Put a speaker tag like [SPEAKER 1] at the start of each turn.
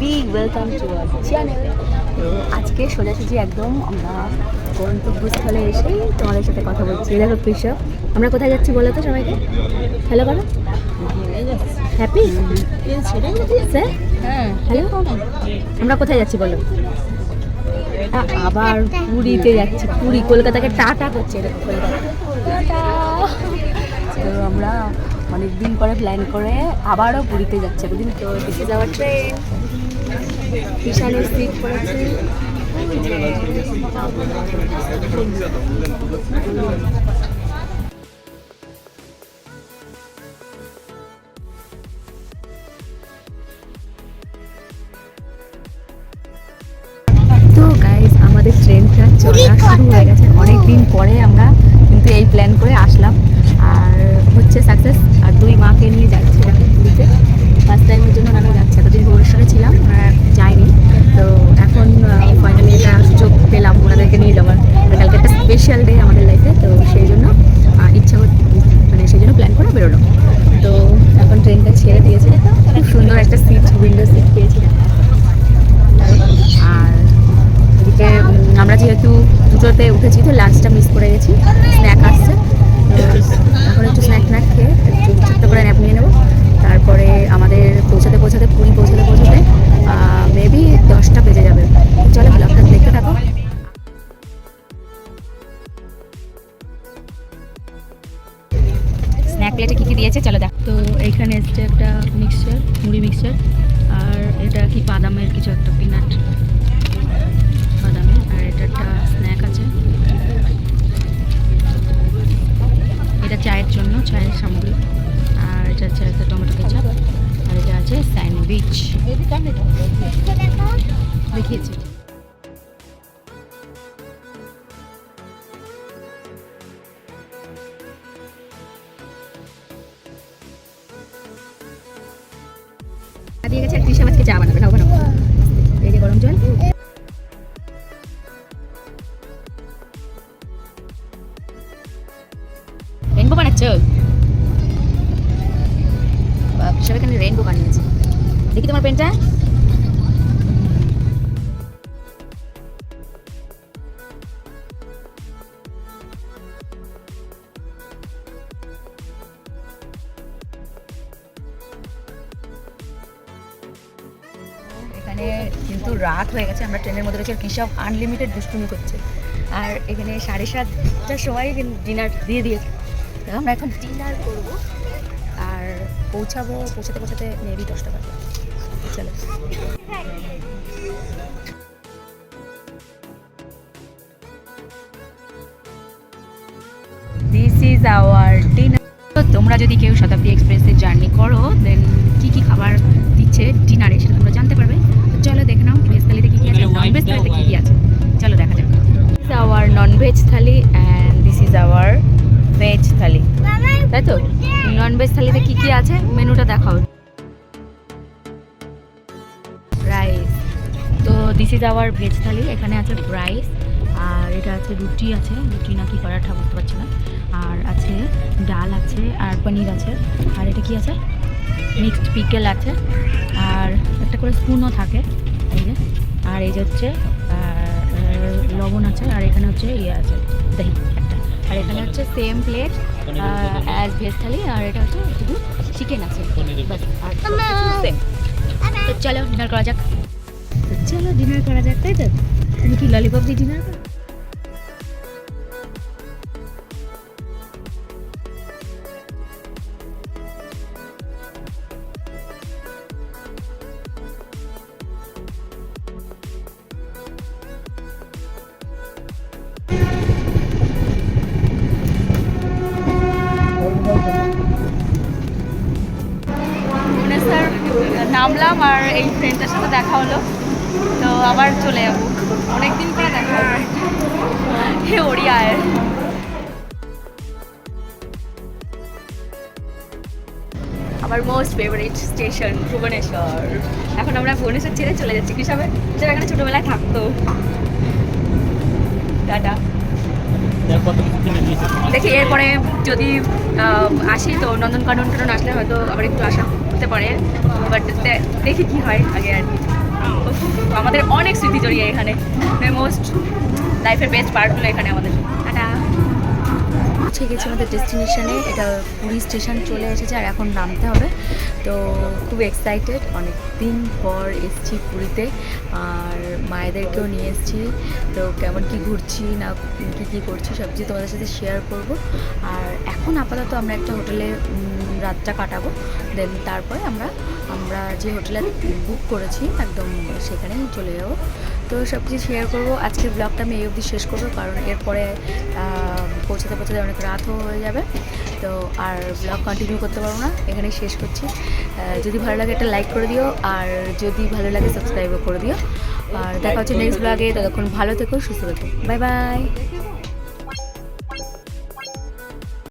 [SPEAKER 1] Big welcome to our channel তো আজকে সোজাসুজি একদম আমরা গন্তব্যস্থলে এসে তোমাদের সাথে কথা বলছি। দেখো কৃষক আমরা কোথায় যাচ্ছি বলো তো সবাইকে? হ্যালো করো হ্যাপি স্যার
[SPEAKER 2] হ্যাঁ
[SPEAKER 1] হ্যালো আমরা কোথায় যাচ্ছি বলো? আবার পুরীতে যাচ্ছি। পুরী কলকাতাকে টাটা করছে করে তো আমরা অনেক দিন পরে প্ল্যান করে আবারও পুরীতে যাচ্ছি। বুঝলি তো দিস ইজ আওয়ার ট্রেন কিষানের সিট পড়েছে আমাদের ট্রেনটা চলা শুরু হয়ে গেছে। অনেক দিন পরে আমরা কিন্তু এই প্ল্যান করে আসলাম। আর হচ্ছে সাকসেস আর দুই মাকে নিয়ে যাচ্ছি পুরীতে। ফার্স্ট টাইমের জন্য ওনারা যাচ্ছে এতদিন ভুবনেশ্বরে ছিলাম ওনারা যায়নি তো এখন ফাইনালি এটা সুযোগ পেলাম, ওনাদেরকে নিয়ে যাওয়ার। কালকে একটা স্পেশাল ডে আমাদের লাইফে তো সেই জন্য ইচ্ছা মানে সেই জন্য প্ল্যান করে বেরোলো তো এখন ট্রেনটা ছেড়ে দিয়েছে। খুব সুন্দর একটা সিট উইন্ডো সিট পেয়েছি। আর এদিকে আমরা যেহেতু দুটোতে উঠেছি, তো লাঞ্চটা মিস করে গেছি। স্ন্যাক আসছে। এখন একটু স্ন্যাক স্ন্যাক খেয়ে প্লেটে কী কী দিয়েছে? চলো দেখ। তো এখানে এসছে একটা মিক্সচার মুড়ি মিক্সচার আর এটা কি বাদামের কিছু একটা পিনাট বাদামের আর এটা একটা স্ন্যাক আছে। এটা চায়ের জন্য চায়ের সামগ্রী। আর এটা আছে একটা টমেটো কেচাপ আর এটা আছে স্যান্ডউইচ। দেখিয়েছি। দিয়ে গেছে, আর আজকে চা বানাবে। নাও, বানাও। এই যে গরম জল। রেনবো বানাচ্ছ? সব এখানে রেনবো বানিয়েছে। দেখি তোমার পেনটা এখানে কিন্তু রাত হয়ে গেছে, আমরা ট্রেনের মধ্যে রয়েছে কৃষক আনলিমিটেড দুষ্টুমি করছে। আর এখানে সাড়ে সাতটার সময় ডিনার দিয়ে দিয়েছে। আমরা এখন ডিনার করব, আর পৌঁছাবো, পৌঁছাতে পৌঁছাতে মেবি দশটা বাজে। চলো। দিস ইজ ডিনার তোমরা যদি কেউ শতাব্দী এক্সপ্রেসে জার্নি করো দেন কি কি খাবার দিচ্ছে ডিনারে সেটা তোমরা জানতে পারবে। চলো দেখে নাও ভেজ থালিতে কি কি আছে? নন ভেজ থালিতে কি কি আছে? চলো দেখা যাক। This our non veg thali and this is our veg thali. তাই তো? নন ভেজ থালিতে কি কি আছে? মেনুটা দেখাও। রাইস তো this is our veg thali. এখানে আছে রাইস আর এটা আছে রুটি আছে। রুটি নাকি পরাঠা বুঝতে পারছি না। আর আছে ডাল আছে আর পনির আছে। আর এটা কি আছে? মিক্সড পিকেল আছে। আর একটা করে স্পুনও থাকে এই যে। আর এই যে হচ্ছে লবণ আছে আর এখানে হচ্ছে ইয়ে আছে দহি একটা। আর এখানে হচ্ছে same plate as veg thali আর এটা হচ্ছে শুধু চিকেন আছে। আর সেম তো চলো ডিনার করা যাক। তো চলো ডিনার করা যাক তাই তো? তুমি কি ললিপপ দিয়ে ডিনার করো? নামলাম আর এই ফ্রেন্ডটার সাথে দেখা হলো। তো আবার চলে যাব। অনেকদিন পরে দেখা হবে হে ওড়িয়ায় আমার মোস্ট ফেভারিট স্টেশন ভুবনেশ্বর। এখন আমরা ভুবনেশ্বর ছেড়ে চলে যাচ্ছি। কি সবে? হিসাবে এখানে ছোটোবেলায় থাকতো। টাটা। দেখি, এরপরে যদি আসি তো নন্দনকানন টানন আসলে হয়তো আবার একটু আসা। হতে পারে বাট দেখি কি হয় আগে আর আমাদের অনেক স্মৃতি জড়িয়ে এখানে। মোস্ট লাইফের বেস্ট পার্ট হলো এখানে আমাদের। পৌঁছে গেছি আমাদের ডেস্টিনেশনে এটা পুরী স্টেশন চলে এসেছে আর এখন নামতে হবে। তো খুব এক্সাইটেড অনেক দিন পর এসছি পুরীতে। আর মায়েদেরকেও নিয়ে এসেছি। তো কেমন কি ঘুরছি, না কী কী করছি, সব কিছু তোমাদের সাথে শেয়ার করব। আর এখন আপাতত আমরা একটা হোটেলে রাতটা কাটাবো। দেন তারপরে আমরা আমরা যে হোটেলে বুক করেছি একদম সেখানেই চলে যাব। তো সব কিছু শেয়ার করব। আজকের ব্লগটা আমি এই অবধি শেষ করব কারণ এরপরে পৌঁছাতে পৌঁছাতে অনেক রাতও হয়ে যাবে। তো আর ব্লগ কন্টিনিউ করতে পারব না এখানেই শেষ করছি। যদি ভালো লাগে একটা লাইক করে দিও আর যদি ভালো লাগে সাবস্ক্রাইবও করে দিও। আর দেখা হচ্ছে নেক্সট ব্লগে ততক্ষণ ভালো থেকো সুস্থ থেকো। Bye bye